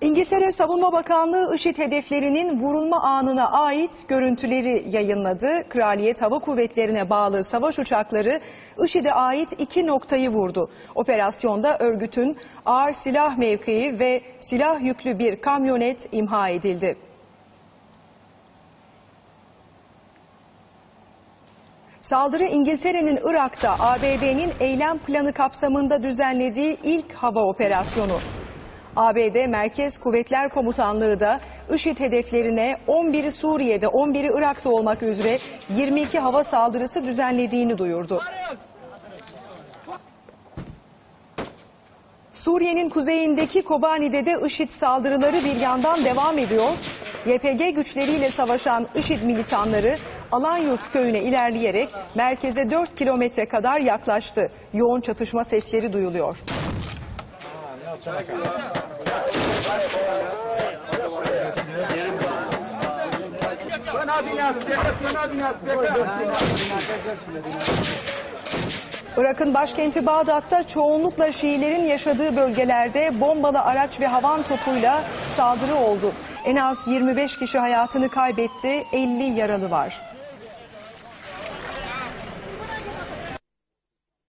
İngiltere Savunma Bakanlığı IŞİD hedeflerinin vurulma anına ait görüntüleri yayınladı. Kraliyet Hava Kuvvetleri'ne bağlı savaş uçakları IŞİD'e ait iki noktayı vurdu. Operasyonda örgütün ağır silah mevkii ve silah yüklü bir kamyonet imha edildi. Saldırı İngiltere'nin Irak'ta ABD'nin eylem planı kapsamında düzenlediği ilk hava operasyonu. ABD Merkez Kuvvetler Komutanlığı da IŞİD hedeflerine 11'i Suriye'de 11'i Irak'ta olmak üzere 22 hava saldırısı düzenlediğini duyurdu. Suriye'nin kuzeyindeki Kobani'de de IŞİD saldırıları bir yandan devam ediyor. YPG güçleriyle savaşan IŞİD militanları Alanyurt köyüne ilerleyerek merkeze 4 kilometre kadar yaklaştı. Yoğun çatışma sesleri duyuluyor. Irak'ın başkenti Bağdat'ta çoğunlukla Şiilerin yaşadığı bölgelerde bombalı araç ve havan topuyla saldırı oldu. En az 25 kişi hayatını kaybetti, 50 yaralı var.